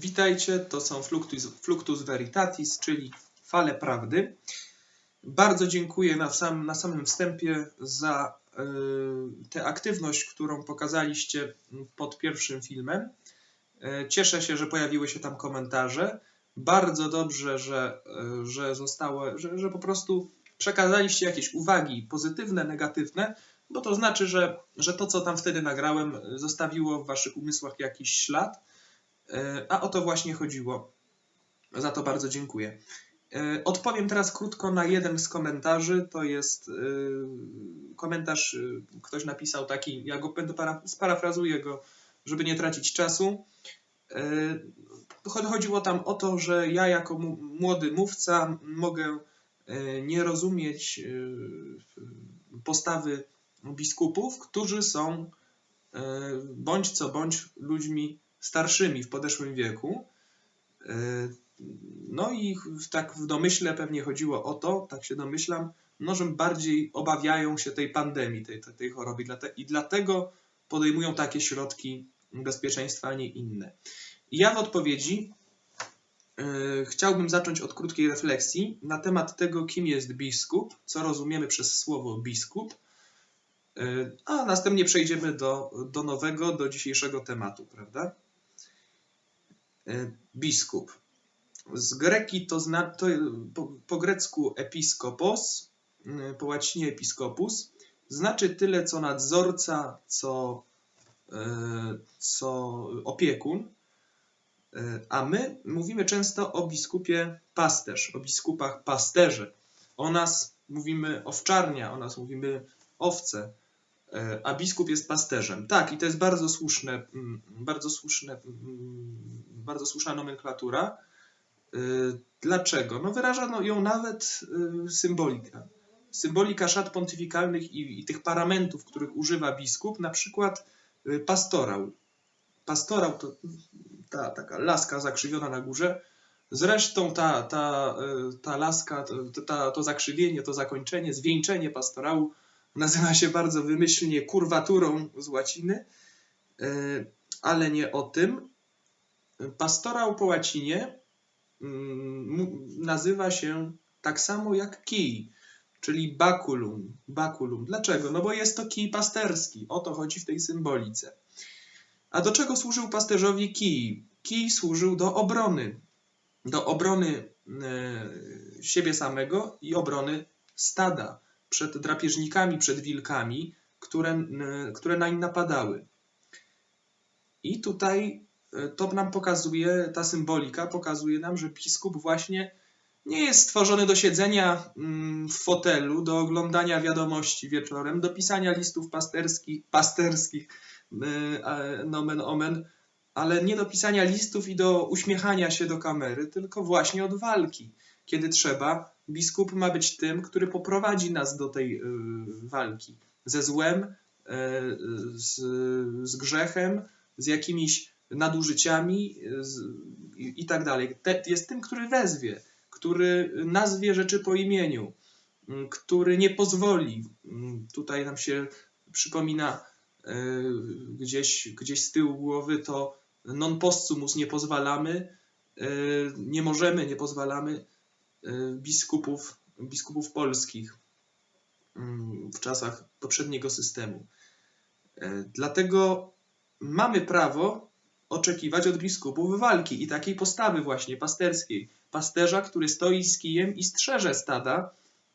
Witajcie, to są Fluctus, Fluctus Veritatis, czyli fale prawdy. Bardzo dziękuję na, sam, na samym wstępie za y, tę aktywność, którą pokazaliście pod pierwszym filmem. Y, Cieszę się, że pojawiły się tam komentarze. Bardzo dobrze, że, y, że zostało, że, że po prostu przekazaliście jakieś uwagi pozytywne, negatywne, bo to znaczy, że, że to, co tam wtedy nagrałem, zostawiło w waszych umysłach jakiś ślad. E, A o to właśnie chodziło. Za to bardzo dziękuję. E, Odpowiem teraz krótko na jeden z komentarzy. To jest e, komentarz, ktoś napisał taki, ja go będę para, sparafrazuję go, żeby nie tracić czasu. Cho- Chodziło tam o to, że ja jako młody mówca mogę nie rozumieć postawy biskupów, którzy są bądź co bądź ludźmi starszymi w podeszłym wieku. E, No i tak w domyśle pewnie chodziło o to, tak się domyślam, no, że bardziej obawiają się tej pandemii, tej, tej, choroby i dlatego podejmują takie środki bezpieczeństwa, a nie inne. I ja w odpowiedzi e, chciałbym zacząć od krótkiej refleksji na temat tego, kim jest biskup, co rozumiemy przez słowo biskup, e, a następnie przejdziemy do, do nowego, do dzisiejszego tematu, prawda? E, Biskup. Z greki to, zna, to po, po grecku episkopos, y, po łacinie episkopus, znaczy tyle co nadzorca, co, y, co opiekun, a my mówimy często o biskupie pasterz, o biskupach pasterze. O nas mówimy owczarnia, o nas mówimy owce, a biskup jest pasterzem. Tak, i to jest bardzo słuszne, mm, bardzo słuszne, mm, bardzo słuszna nomenklatura. Y, Dlaczego? No wyraża ją nawet y, symbolika. Symbolika szat pontyfikalnych i, i tych paramentów, których używa biskup, na przykład y, pastorał. Pastorał to ta taka laska zakrzywiona na górze. Zresztą ta, ta, ta laska, to, ta, to zakrzywienie, to zakończenie, zwieńczenie pastorału nazywa się bardzo wymyślnie kurwaturą z łaciny, ale nie o tym. Pastorał po łacinie mm, nazywa się tak samo jak kij, czyli baculum. baculum. Dlaczego? No bo jest to kij pasterski. O to chodzi w tej symbolice. A do czego służył pasterzowi kij? Kij służył do obrony. Do obrony e, siebie samego i obrony stada przed drapieżnikami, przed wilkami, które, które nań napadały. I tutaj to nam pokazuje, ta symbolika pokazuje nam, że biskup właśnie nie jest stworzony do siedzenia mm, w fotelu, do oglądania wiadomości wieczorem, do pisania listów pasterskich, pasterskich a, nomen omen, ale nie do pisania listów i do uśmiechania się do kamery, tylko właśnie od walki. Kiedy trzeba, biskup ma być tym, który poprowadzi nas do tej y, walki ze złem, z, z grzechem, z jakimiś nadużyciami z, i, tak dalej. Jest tym, który wezwie, który nazwie rzeczy po imieniu, mm, który nie pozwoli. mm, Tutaj nam się przypomina y, gdzieś, gdzieś z tyłu głowy to non possumus nie pozwalamy, y, nie możemy, nie pozwalamy biskupów, biskupów polskich mm, w czasach poprzedniego systemu. Dlatego mamy prawo oczekiwać od biskupów walki i takiej postawy właśnie pasterskiej. Pasterza, który stoi z kijem i strzeże stada,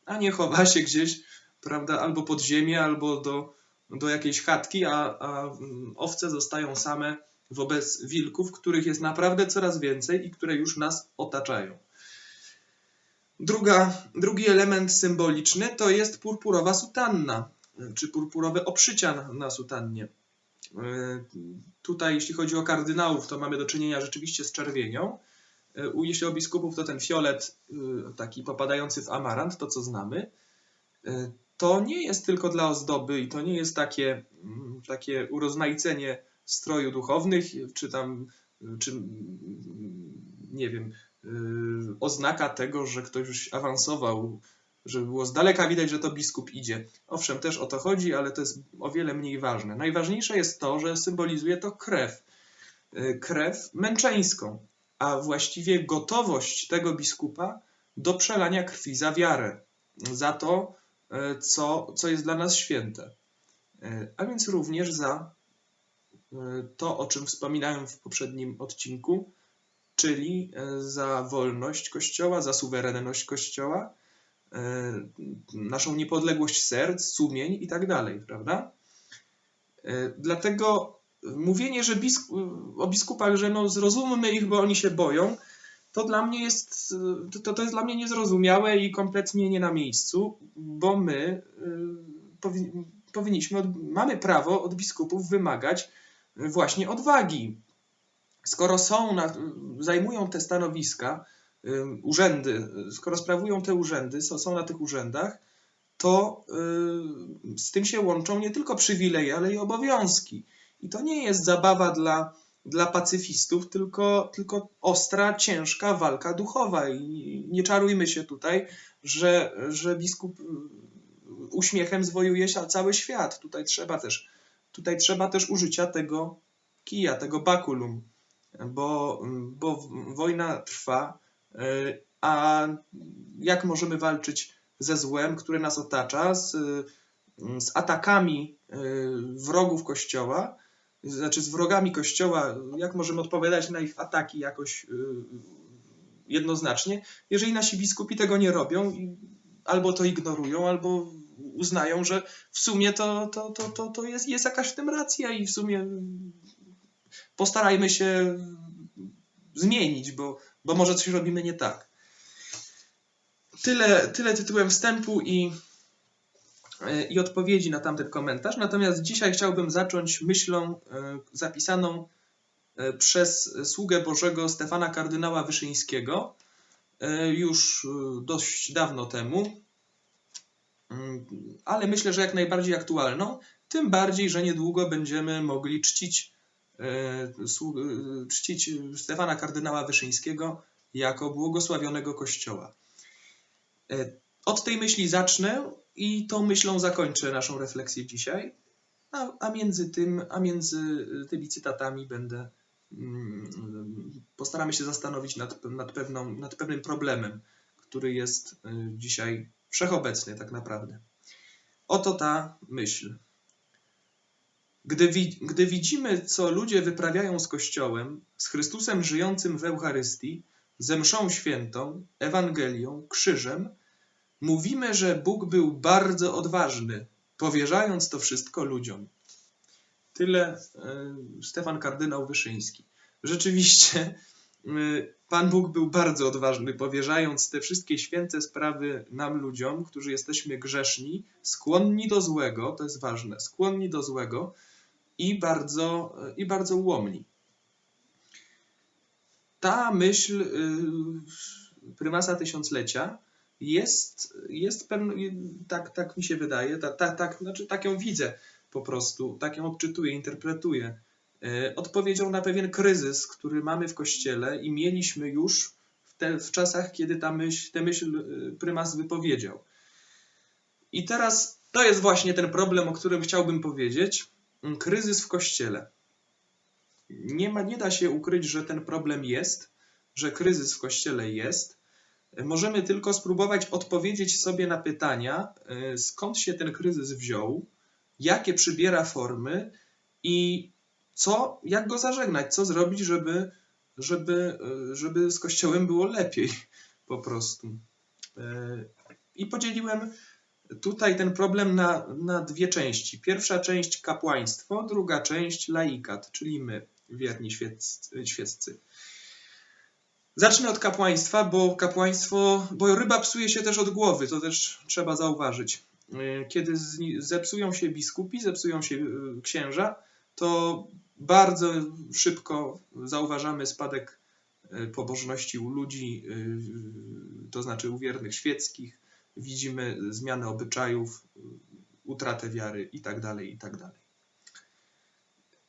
a nie chowa się gdzieś, prawda, albo pod ziemię, albo do, do jakiejś chatki, a, a mm, owce zostają same wobec wilków, których jest naprawdę coraz więcej i które już nas otaczają. Druga, drugi element symboliczny to jest purpurowa sutanna, czy purpurowe obszycia na, na sutannie. E, Tutaj, jeśli chodzi o kardynałów, to mamy do czynienia rzeczywiście z czerwienią. E, Jeśli o biskupów, to ten fiolet y, taki popadający w amarant, to co znamy. E, To nie jest tylko dla ozdoby i to nie jest takie, mm, takie urozmaicenie stroju duchownych, czy tam, czy mm, nie wiem, oznaka tego, że ktoś już awansował, żeby było z daleka widać, że to biskup idzie. Owszem, też o to chodzi, ale to jest o wiele mniej ważne. Najważniejsze jest to, że symbolizuje to krew. Y, Krew męczeńską. a właściwie gotowość tego biskupa do przelania krwi za wiarę, za to, e, co, co jest dla nas święte. E, a więc również za to, o czym wspominałem w poprzednim odcinku, czyli za wolność Kościoła, za suwerenność Kościoła, naszą niepodległość serc, sumień i tak dalej, prawda? Dlatego mówienie, że biskup, o biskupach, że no zrozummy ich, bo oni się boją, to dla mnie jest, to, to jest dla mnie niezrozumiałe i kompletnie nie na miejscu, bo my y, powinniśmy, mamy prawo od biskupów wymagać właśnie odwagi. Skoro są, na, zajmują te stanowiska, urzędy, skoro sprawują te urzędy, są, są na tych urzędach, to y, z tym się łączą nie tylko przywileje, ale i obowiązki. I to nie jest zabawa dla, dla pacyfistów, tylko, tylko ostra, ciężka walka duchowa. I nie czarujmy się tutaj, że, że biskup y, uśmiechem zwojuje się cały świat. Tutaj trzeba też, tutaj trzeba też użycia tego kija, tego bakulum, bo, bo wojna trwa, a jak możemy walczyć ze złem, które nas otacza, z, z atakami y, wrogów Kościoła, znaczy z wrogami Kościoła, jak możemy odpowiadać na ich ataki jakoś y, jednoznacznie, jeżeli nasi biskupi tego nie robią albo to ignorują, albo uznają, że w sumie to, to, to, to, to jest, jest jakaś w tym racja i w sumie postarajmy się zmienić, bo, bo może coś robimy nie tak. Tyle, tyle tytułem wstępu i E, i odpowiedzi na tamten komentarz. Natomiast dzisiaj chciałbym zacząć myślą e, zapisaną e, przez sługę Bożego Stefana kardynała Wyszyńskiego już dość dawno temu, mm, ale myślę, że jak najbardziej aktualną, tym bardziej, że niedługo będziemy mogli czcić, czcić Stefana kardynała Wyszyńskiego jako błogosławionego Kościoła. Od tej myśli zacznę i tą myślą zakończę naszą refleksję dzisiaj, a, a między tym, a między tymi cytatami będę mm, postaramy się zastanowić nad, nad, pewną, nad pewnym problemem, który jest dzisiaj wszechobecny tak naprawdę. Oto ta myśl. Gdy, gdy widzimy, co ludzie wyprawiają z Kościołem, z Chrystusem żyjącym w Eucharystii, ze mszą świętą, Ewangelią, krzyżem, Mówimy, że Bóg był bardzo odważny, powierzając to wszystko ludziom. Tyle e, Stefan kardynał Wyszyński. Rzeczywiście, e, Pan Bóg był bardzo odważny, powierzając te wszystkie święte sprawy nam, ludziom, którzy jesteśmy grzeszni, skłonni do złego, to jest ważne, skłonni do złego i bardzo, e, i bardzo ułomni. Ta myśl prymasa tysiąclecia jest, jest tak, tak mi się wydaje, tak, tak, tak, znaczy tak ją widzę po prostu, tak ją odczytuję, interpretuję. E, odpowiedzią na pewien kryzys, który mamy w Kościele i mieliśmy już w, te, w czasach, kiedy ta myśl, tę myśl e, prymas wypowiedział. I teraz to jest właśnie ten problem, o którym chciałbym powiedzieć. Kryzys w Kościele. Nie, ma, nie da się ukryć, że ten problem jest, że kryzys w Kościele jest, Możemy tylko spróbować odpowiedzieć sobie na pytania, e, skąd się ten kryzys wziął, jakie przybiera formy i co, jak go zażegnać, co zrobić, żeby, żeby, e, żeby z Kościołem było lepiej po prostu. E, I podzieliłem tutaj ten problem na, na dwie części. Pierwsza część kapłaństwo, druga część laikat, czyli my, wierni świeccy. Zacznę od kapłaństwa, bo kapłaństwo, bo ryba psuje się też od głowy, to też trzeba zauważyć. E, kiedy zepsują się biskupi, zepsują się e, księża, to bardzo szybko zauważamy spadek e, pobożności u ludzi, to znaczy u wiernych świeckich. Widzimy zmianę obyczajów, utratę wiary itd., tak itd. Tak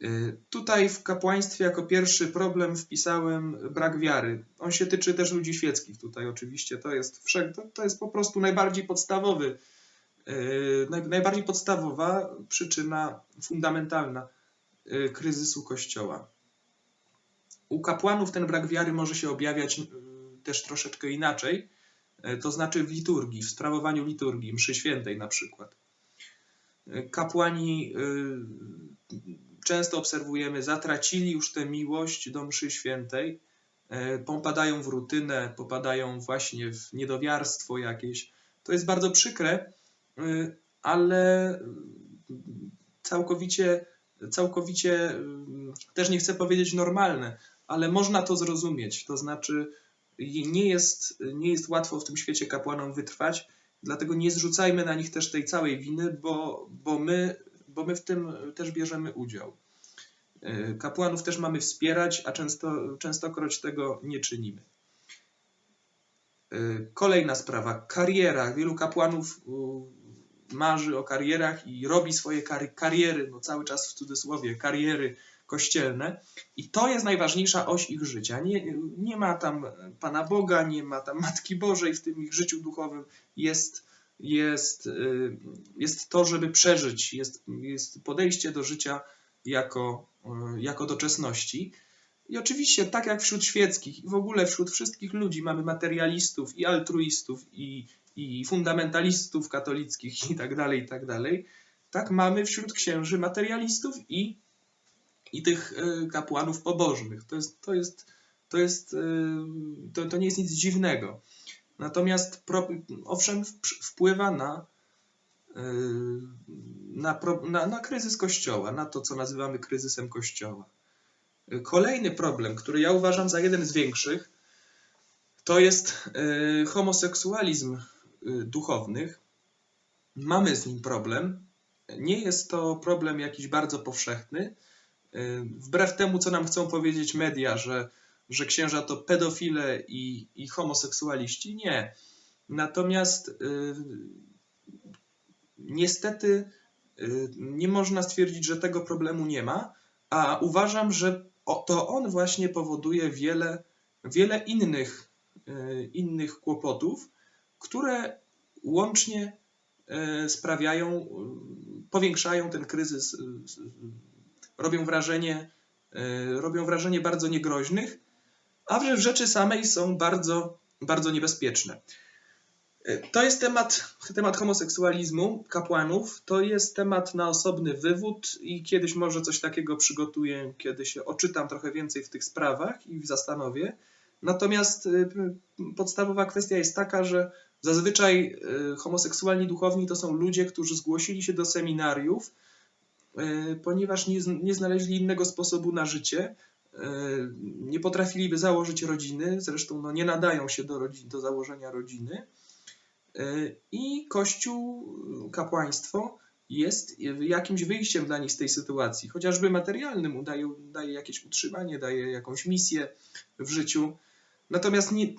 Y, tutaj w kapłaństwie jako pierwszy problem wpisałem brak wiary. On się tyczy też ludzi świeckich tutaj oczywiście. To jest, wszak, to, to jest po prostu najbardziej podstawowy, yy, naj, najbardziej podstawowa przyczyna fundamentalna yy, kryzysu Kościoła. U kapłanów ten brak wiary może się objawiać y, też troszeczkę inaczej, y, to znaczy w liturgii, w sprawowaniu liturgii, mszy świętej na przykład. Y, Kapłani y, często obserwujemy, zatracili już tę miłość do mszy świętej, popadają w rutynę, popadają właśnie w niedowiarstwo jakieś. To jest bardzo przykre, ale całkowicie, całkowicie też nie chcę powiedzieć normalne, ale można to zrozumieć. To znaczy, nie jest, nie jest łatwo w tym świecie kapłanom wytrwać, dlatego nie zrzucajmy na nich też tej całej winy, bo, bo, my, bo my w tym też bierzemy udział. Y, Kapłanów też mamy wspierać, a często, częstokroć tego nie czynimy. Y, Kolejna sprawa, kariera. Wielu kapłanów marzy o karierach i robi swoje kary, kariery, no cały czas w cudzysłowie, kariery kościelne. I to jest najważniejsza oś ich życia. Nie, nie ma tam Pana Boga, nie ma tam Matki Bożej w tym ich życiu duchowym. Jest, jest, y, jest to, żeby przeżyć, jest, jest podejście do życia jako, y, jako doczesności. I oczywiście, tak jak wśród świeckich i w ogóle wśród wszystkich ludzi mamy materialistów i altruistów i, i fundamentalistów katolickich i tak dalej, i tak dalej, tak mamy wśród księży materialistów i, i tych y, kapłanów pobożnych. To jest, to jest, to jest, y, to, to nie jest nic dziwnego. Natomiast owszem, wpływa na, y, na, na, na kryzys Kościoła, na to, co nazywamy kryzysem Kościoła. Kolejny problem, który ja uważam za jeden z większych, to jest homoseksualizm duchownych. Mamy z nim problem. Nie jest to problem jakiś bardzo powszechny. Y, Wbrew temu, co nam chcą powiedzieć media, że, że księża to pedofile i, i homoseksualiści, nie. Natomiast y, niestety y, nie można stwierdzić, że tego problemu nie ma, a uważam, że to on właśnie powoduje wiele, wiele innych, innych kłopotów, które łącznie sprawiają, powiększają ten kryzys, robią wrażenie, y, robią wrażenie bardzo niegroźnych, a w rzeczy samej są bardzo, bardzo niebezpieczne. Y, To jest temat, temat homoseksualizmu kapłanów. To jest temat na osobny wywód i kiedyś może coś takiego przygotuję, kiedy się oczytam trochę więcej w tych sprawach i zastanowię. Natomiast y, podstawowa kwestia jest taka, że zazwyczaj homoseksualni duchowni to są ludzie, którzy zgłosili się do seminariów, ponieważ nie, nie znaleźli innego sposobu na życie, y, nie potrafiliby założyć rodziny, zresztą no, nie nadają się do, rodzin, do założenia rodziny. Y, I Kościół, kapłaństwo jest jakimś wyjściem dla nich z tej sytuacji, chociażby materialnym, daje, daje jakieś utrzymanie, daje jakąś misję w życiu. Natomiast nie,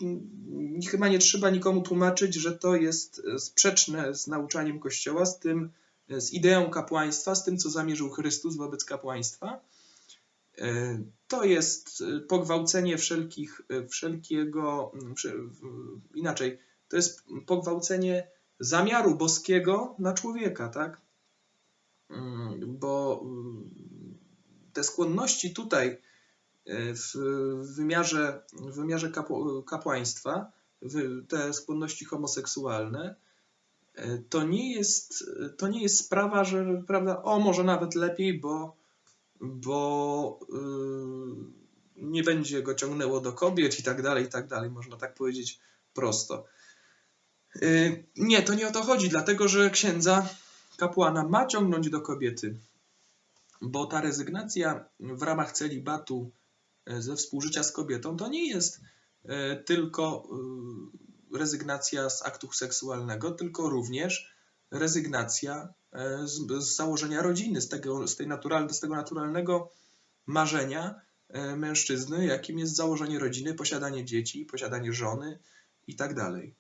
nie, chyba nie trzeba nikomu tłumaczyć, że to jest e, sprzeczne z nauczaniem Kościoła, z tym, e, z ideą kapłaństwa, z tym, co zamierzył Chrystus wobec kapłaństwa. E, To jest e, pogwałcenie wszelkich, e, wszelkiego, inaczej, to jest pogwałcenie zamiaru boskiego na człowieka, tak? Mm, Bo mm, te skłonności tutaj e, w wymiarze, w wymiarze kapł- kapłaństwa, te skłonności homoseksualne, e, to nie jest, to nie jest sprawa, że prawda, o może nawet lepiej, bo, bo y, nie będzie go ciągnęło do kobiet i tak dalej, i tak dalej, można tak powiedzieć prosto. Y, Nie, to nie o to chodzi, dlatego że księdza kapłana ma ciągnąć do kobiety, bo ta rezygnacja w ramach celibatu e, ze współżycia z kobietą to nie jest e, tylko e, rezygnacja z aktu seksualnego, tylko również rezygnacja e, z, z założenia rodziny, z tego, z, tej natural, z tego naturalnego marzenia e, mężczyzny, jakim jest założenie rodziny, posiadanie dzieci, posiadanie żony i tak dalej.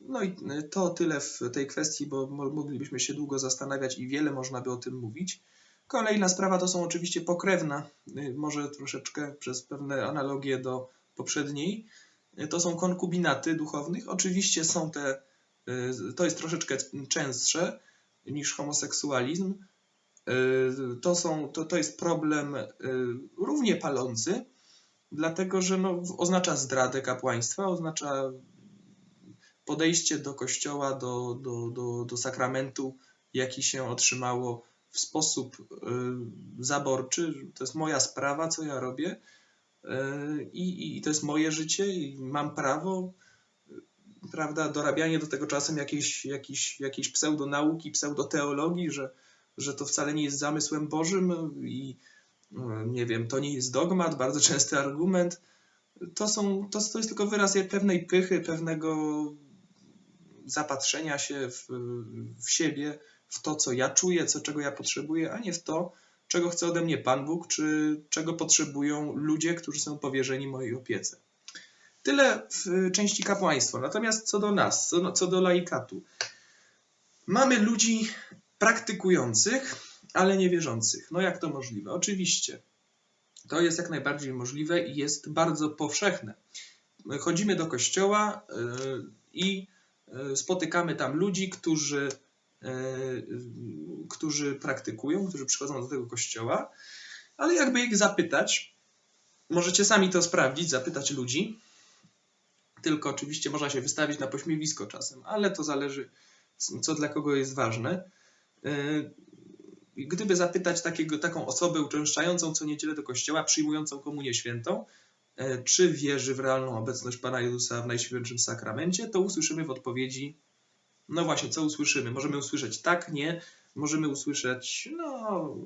No i e, to tyle w tej kwestii, bo mo- moglibyśmy się długo zastanawiać i wiele można by o tym mówić. Kolejna sprawa to są oczywiście pokrewna, może troszeczkę przez pewne analogie do poprzedniej. To są konkubinaty duchownych. Oczywiście są te, y, to jest troszeczkę częstsze niż homoseksualizm. Y, To, są, to, to jest problem y, równie palący, dlatego że no, oznacza zdradę kapłaństwa, oznacza podejście do kościoła, do, do, do, do sakramentu, jaki się otrzymało w sposób zaborczy. To jest moja sprawa, co ja robię i, i to jest moje życie i mam prawo, prawda, dorabianie do tego czasem jakiejś, jakiejś, jakiejś pseudonauki, pseudoteologii, że, że to wcale nie jest zamysłem Bożym i y, nie wiem, to nie jest dogmat, bardzo częsty argument. To, są, to, to jest tylko wyraz pewnej pychy, pewnego zapatrzenia się w, w siebie, w to, co ja czuję, co, czego ja potrzebuję, a nie w to, czego chce ode mnie Pan Bóg, czy czego potrzebują ludzie, którzy są powierzeni mojej opiece. Tyle w części kapłaństwa. Natomiast co do nas, co, co do laikatu. Mamy ludzi praktykujących, ale niewierzących. No jak to możliwe? Oczywiście. To jest jak najbardziej możliwe i jest bardzo powszechne. Chodzimy do kościoła yy, i yy, spotykamy tam ludzi, którzy którzy praktykują, którzy przychodzą do tego kościoła, ale jakby ich zapytać, możecie sami to sprawdzić, zapytać ludzi, tylko oczywiście można się wystawić na pośmiewisko czasem, ale to zależy, co dla kogo jest ważne. E, gdyby zapytać takiego, taką osobę uczęszczającą co niedzielę do kościoła, przyjmującą komunię świętą, e, czy wierzy w realną obecność Pana Jezusa w Najświętszym Sakramencie, to usłyszymy w odpowiedzi no właśnie, co usłyszymy? Możemy usłyszeć tak, nie, możemy usłyszeć, no,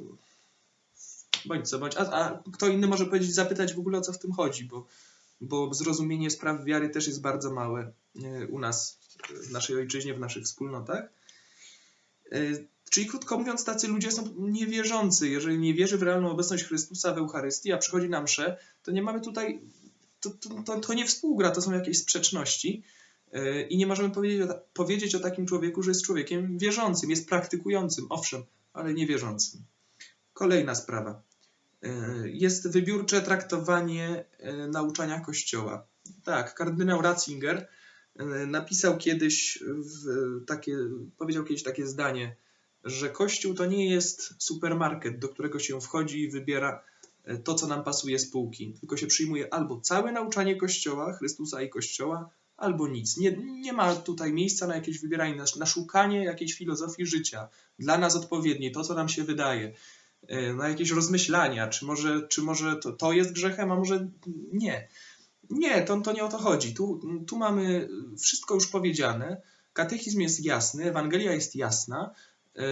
bądź co bądź, a, a kto inny może powiedzieć, zapytać w ogóle o co w tym chodzi, bo, bo zrozumienie spraw wiary też jest bardzo małe e, u nas, w naszej ojczyźnie, w naszych wspólnotach. E, czyli krótko mówiąc, tacy ludzie są niewierzący. Jeżeli nie wierzy w realną obecność Chrystusa w Eucharystii, a przychodzi na mszę, to nie mamy tutaj, to, to, to, to nie współgra, to są jakieś sprzeczności. I nie możemy powiedzieć o, powiedzieć o takim człowieku, że jest człowiekiem wierzącym, jest praktykującym, owszem, ale nie wierzącym. Kolejna sprawa. E, jest wybiórcze traktowanie e, nauczania Kościoła. Tak, kardynał Ratzinger e, napisał kiedyś takie, powiedział kiedyś takie zdanie, że Kościół to nie jest supermarket, do którego się wchodzi i wybiera to, co nam pasuje z półki, tylko się przyjmuje albo całe nauczanie Kościoła, Chrystusa i Kościoła, albo nic. Nie, nie ma tutaj miejsca na jakieś wybieranie, na, na szukanie jakiejś filozofii życia, dla nas odpowiedniej, to co nam się wydaje, e, na jakieś rozmyślania, czy może, czy może to, to jest grzechem, a może nie. Nie, to, to nie o to chodzi. Tu, tu mamy wszystko już powiedziane. Katechizm jest jasny, Ewangelia jest jasna. E,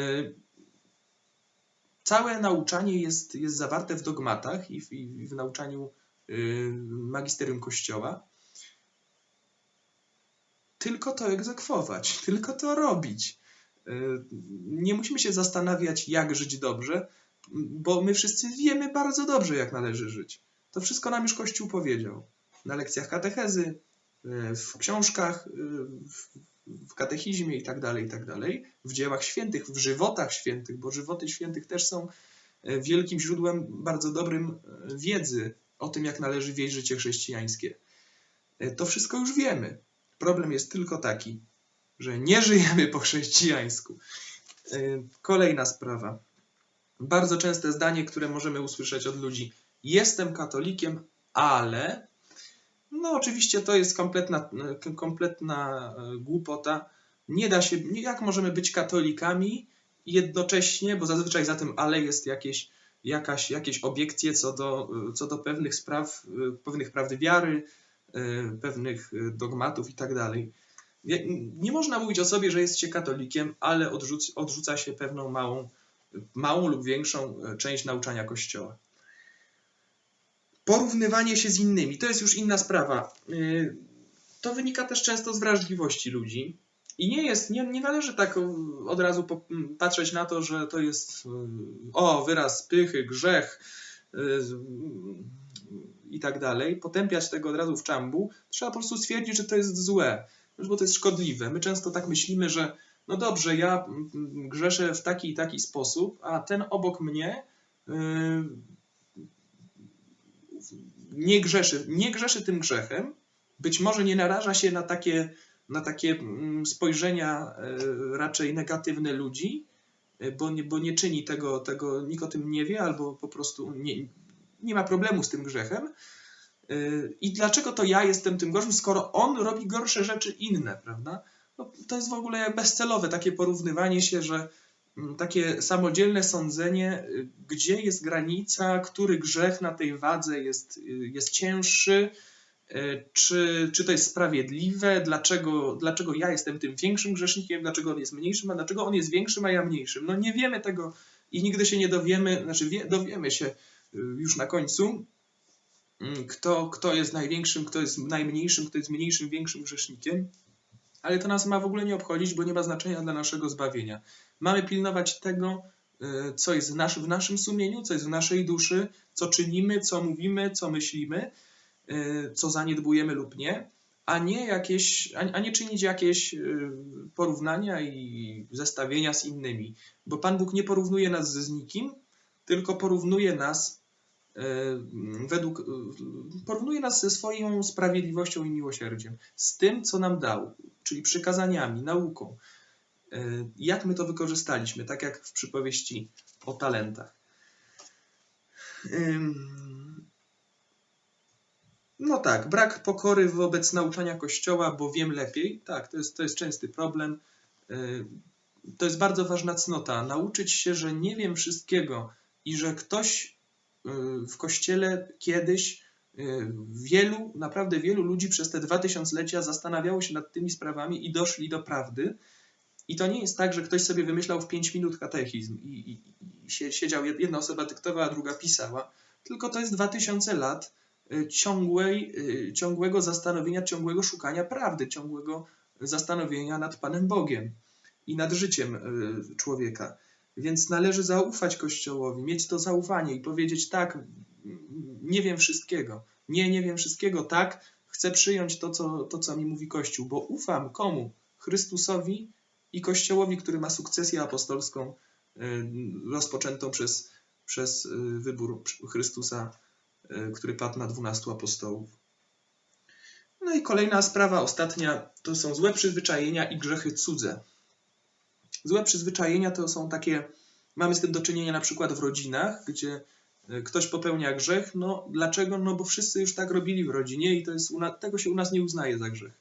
całe nauczanie jest, jest zawarte w dogmatach i w, i w nauczaniu e, magisterium Kościoła tylko to egzekwować, tylko to robić. Y, nie musimy się zastanawiać, jak żyć dobrze, bo my wszyscy wiemy bardzo dobrze, jak należy żyć. To wszystko nam już Kościół powiedział. Na lekcjach katechezy, y, w książkach, y, w katechizmie i tak dalej, i tak dalej, w dziełach świętych, w żywotach świętych, bo żywoty świętych też są wielkim źródłem bardzo dobrym wiedzy o tym, jak należy wieść życie chrześcijańskie. To wszystko już wiemy. Problem jest tylko taki, że nie żyjemy po chrześcijańsku. Y, kolejna sprawa. Bardzo częste zdanie, które możemy usłyszeć od ludzi. Jestem katolikiem, ale. No, oczywiście to jest kompletna, kompletna y, głupota. Nie da się. Jak możemy być katolikami jednocześnie, bo zazwyczaj za tym ale jest jakieś, jakaś, jakieś obiekcje co do, co do pewnych spraw, pewnych prawdy wiary, pewnych y, dogmatów i tak dalej. Nie można mówić o sobie, że jest się katolikiem, ale odrzuca, odrzuca się pewną małą, małą lub większą y, część nauczania Kościoła. Porównywanie się z innymi to jest już inna sprawa. To wynika też często z wrażliwości ludzi. I nie jest, nie, nie należy tak od razu patrzeć na to, że to jest o, wyraz pychy, grzech, i tak dalej, potępiać tego od razu w czambu, trzeba po prostu stwierdzić, że to jest złe, bo to jest szkodliwe. My często tak myślimy, że no dobrze, ja mm, mm, grzeszę w taki i taki sposób, a ten obok mnie yy, nie, grzeszy, nie grzeszy tym grzechem, być może nie naraża się na takie, na takie mm, spojrzenia yy, raczej negatywne ludzi, yy, bo nie, bo nie czyni tego, tego, nikt o tym nie wie, albo po prostu nie, nie ma problemu z tym grzechem, Y, I dlaczego to ja jestem tym gorszym, skoro on robi gorsze rzeczy inne, prawda? No, to jest w ogóle bezcelowe takie porównywanie się, że mm, takie samodzielne sądzenie, y, gdzie jest granica, który grzech na tej wadze jest, y, jest cięższy, czy, czy to jest sprawiedliwe, dlaczego, dlaczego ja jestem tym większym grzesznikiem, dlaczego on jest mniejszym, a dlaczego on jest większym, a ja mniejszym. No nie wiemy tego i nigdy się nie dowiemy, znaczy wie, dowiemy się już na końcu, Mm, kto, kto jest największym, kto jest najmniejszym, kto jest mniejszym, większym grzesznikiem, ale to nas ma w ogóle nie obchodzić, bo nie ma znaczenia dla naszego zbawienia. Mamy pilnować tego, y, co jest w, w naszym sumieniu, co jest w naszej duszy, co czynimy, co mówimy, co myślimy, y, co zaniedbujemy lub nie, a nie, jakieś, a nie czynić jakieś y, porównania i zestawienia z innymi. Bo Pan Bóg nie porównuje nas z nikim, tylko porównuje nas E, według, e, porównuje nas ze swoją sprawiedliwością i miłosierdziem, z tym, co nam dał, czyli przykazaniami, nauką. E, jak my to wykorzystaliśmy, tak jak w przypowieści o talentach. No tak, brak pokory wobec nauczania Kościoła, bo wiem lepiej. Tak, to jest, to jest częsty problem. To jest bardzo ważna cnota. Nauczyć się, że nie wiem wszystkiego i że ktoś w kościele kiedyś y, wielu, naprawdę wielu ludzi przez te dwa tysiąclecia zastanawiało się nad tymi sprawami i doszli do prawdy. I to nie jest tak, że ktoś sobie wymyślał w pięć minut katechizm i, i, i siedział, jedna osoba dyktowała, a druga pisała, tylko to jest dwa tysiące lat y, ciągłej, y, ciągłego zastanowienia, ciągłego szukania prawdy, ciągłego zastanowienia nad Panem Bogiem i nad życiem człowieka. Więc należy zaufać Kościołowi, mieć to zaufanie i powiedzieć tak, nie wiem wszystkiego. Nie, nie wiem wszystkiego, tak, chcę przyjąć to, co, to, co mi mówi Kościół, bo ufam komu? Chrystusowi i Kościołowi, który ma sukcesję apostolską y, rozpoczętą przez, przez y, wybór Chrystusa, y, który padł na dwunastu apostołów. No i kolejna sprawa, ostatnia, to są złe przyzwyczajenia i grzechy cudze. Złe przyzwyczajenia to są takie, mamy z tym do czynienia na przykład w rodzinach, gdzie e, ktoś popełnia grzech. No dlaczego? No bo wszyscy już tak robili w rodzinie i to jest, tego się u nas nie uznaje za grzech.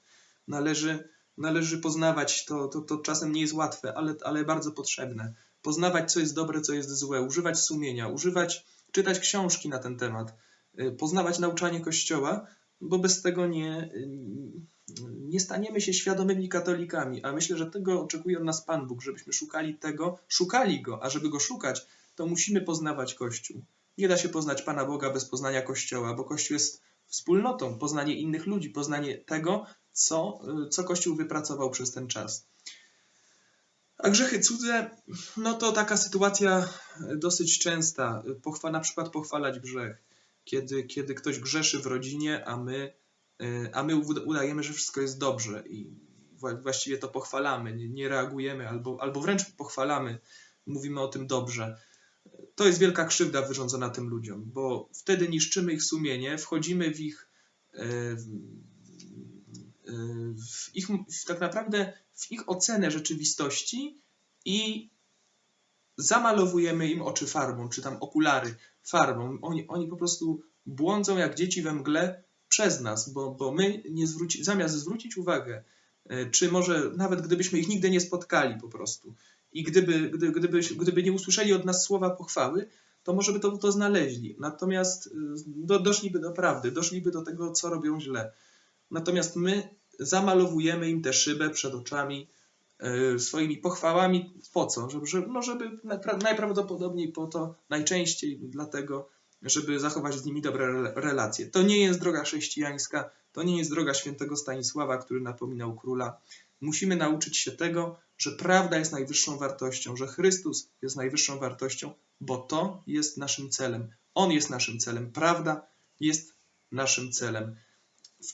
Należy, należy poznawać, to, to, to czasem nie jest łatwe, ale, ale bardzo potrzebne. Poznawać, co jest dobre, co jest złe, używać sumienia, używać, czytać książki na ten temat, e, poznawać nauczanie Kościoła, bo bez tego nie, nie staniemy się świadomymi katolikami, a myślę, że tego oczekuje od nas Pan Bóg, żebyśmy szukali tego, szukali Go, a żeby Go szukać, to musimy poznawać Kościół. Nie da się poznać Pana Boga bez poznania Kościoła, bo Kościół jest wspólnotą, poznanie innych ludzi, poznanie tego, co, co Kościół wypracował przez ten czas. A grzechy cudze, no to taka sytuacja dosyć częsta. Pochwa, na przykład pochwalać grzech, kiedy, kiedy ktoś grzeszy w rodzinie, a my E, a my udajemy, że wszystko jest dobrze i właściwie to pochwalamy, nie, nie reagujemy albo, albo wręcz pochwalamy, mówimy o tym dobrze. To jest wielka krzywda wyrządzona tym ludziom, bo wtedy niszczymy ich sumienie, wchodzimy w ich, e, w ich w tak naprawdę w ich ocenę rzeczywistości i zamalowujemy im oczy farbą, czy tam okulary farbą. Oni, oni po prostu błądzą jak dzieci we mgle, przez nas, bo, bo my nie zwróci, zamiast zwrócić uwagę, e, czy może nawet gdybyśmy ich nigdy nie spotkali po prostu i gdyby, gdy, gdyby, gdyby nie usłyszeli od nas słowa pochwały, to może by to, to znaleźli. Natomiast e, do, doszliby do prawdy, doszliby do tego, co robią źle. Natomiast my zamalowujemy im tę szybę przed oczami swoimi pochwałami. Po co? Żeby, no żeby najprawdopodobniej po to, najczęściej dlatego, żeby zachować z nimi dobre relacje. To nie jest droga chrześcijańska, to nie jest droga świętego Stanisława, który napominał króla. Musimy nauczyć się tego, że prawda jest najwyższą wartością, że Chrystus jest najwyższą wartością, bo to jest naszym celem. On jest naszym celem. Prawda jest naszym celem.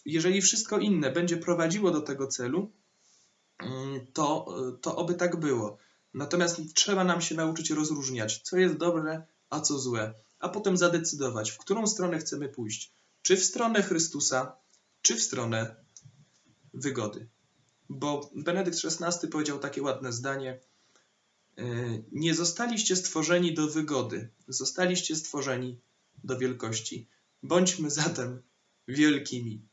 Jeżeli wszystko inne będzie prowadziło do tego celu, to, to oby tak było. Natomiast trzeba nam się nauczyć rozróżniać, co jest dobre, a co złe a potem zadecydować, w którą stronę chcemy pójść. Czy w stronę Chrystusa, czy w stronę wygody. Bo Benedykt XVI powiedział takie ładne zdanie: e, Nie zostaliście stworzeni do wygody, zostaliście stworzeni do wielkości. Bądźmy zatem wielkimi.